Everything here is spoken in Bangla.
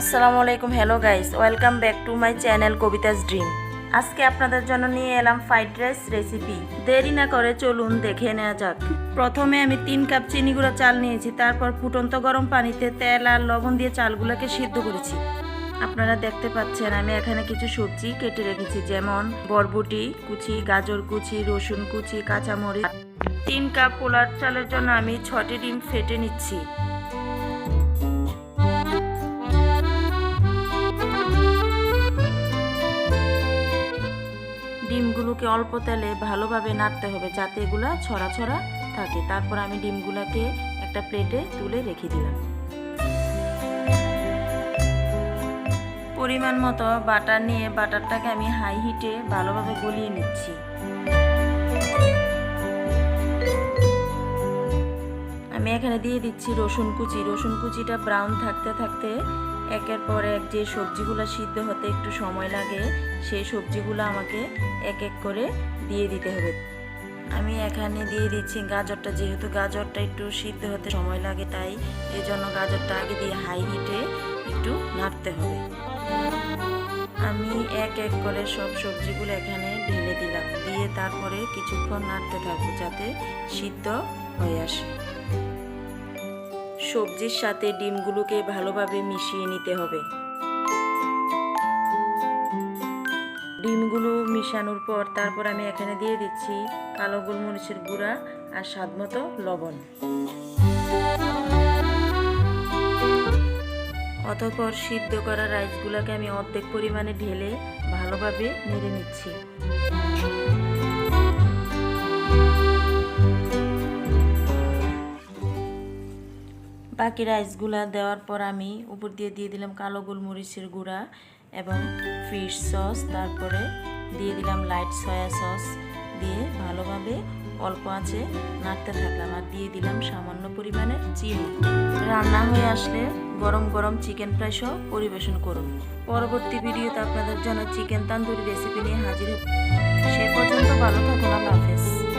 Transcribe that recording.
আসসালামু আলাইকুম hello guys welcome back to my channel Kabita's dream আজকে আপনাদের জন্য নিয়ে এলাম ফ্রাইড রাইস রেসিপি দেরি না করে চলুন দেখে নেওয়া যাক। প্রথমে আমি তিন কাপ চিনি গুঁড়া চাল নিয়েছি, তারপর ফুটন্ত গরম পানিতে তেল আর লবণ দিয়ে চালগুলোকে সিদ্ধ করেছি। আপনারা দেখতে পাচ্ছেন, আমি এখানে কিছু সবজি কেটে রেখেছি, যেমন বরবটি কুচি, গাজর কুচি, রসুন কুচি, কাঁচামরিচ। তিন কাপ পোলার চালের জন্য আমি ছটি ডিম ফেটে নিচ্ছি। ডিমগুলোকে অল্প তেলে ভালোভাবে নাড়তে হবে যাতে এগুলো ছড়া ছড়া থাকে। তারপর আমি ডিমগুলোকে একটা প্লেটে তুলে রেখে দিলাম। পরিমাণ মতো বাটার নিয়ে বাটারটাকে আমি হাই হিটে ভালোভাবে গলিয়ে নিচ্ছি। এখানে দিয়ে দিচ্ছি রসুন কুচি। রসুন কুচিটা ব্রাউন থাকতে থাকতে একের পর এক যে সবজিগুলো সিদ্ধ হতে একটু সময় লাগে, সেই সবজিগুলো আমাকে এক এক করে দিয়ে দিতে হবে। আমি এখানে দিয়ে দিচ্ছি গাজরটা, যেহেতু গাজরটা একটু সিদ্ধ হতে সময় লাগে তাই এই জন্য গাজরটা আগে দিয়ে হাই হিটে একটু নাড়তে হবে। আমি এক এক করে সব সবজিগুলো এখানে ঢেলে দিলাম। দিয়ে তারপরে কিছুক্ষণ নাড়তে থাকব যাতে সিদ্ধ হয়ে আসে। সবজির সাথে ডিমগুলোকে ভালোভাবে মিশিয়ে নিতে হবে। ডিমগুলো মিশানোর পর তারপর আমি এখানে দিয়ে দিচ্ছি কালো গোলমরিচের গুঁড়া আর স্বাদ মতো লবণ। অতঃপর সিদ্ধ করা রাইসগুলোকে আমি অর্ধেক পরিমাণে ঢেলে ভালোভাবে নেড়ে নিচ্ছি। বাকি রাইসগুলা দেওয়ার পর আমি উপর দিয়ে দিয়ে দিলাম কালো গোলমরিচের গুঁড়া এবং ফিশ সস। তারপরে দিয়ে দিলাম লাইট সয়া সস দিয়ে ভালোভাবে অল্প আঁচে নাড়তে থাকলাম আর দিয়ে দিলাম সামান্য পরিমাণে চিনি। রান্না হয়ে আসলে গরম গরম চিকেন ফ্রাই সহ পরিবেশন করুন। পরবর্তী ভিডিওতে আপনাদের জন্য চিকেন তান্দুরি রেসিপি নিয়ে হাজির হব। সে পর্যন্ত ভালো থাকুন, আল্লাহ হাফেজ।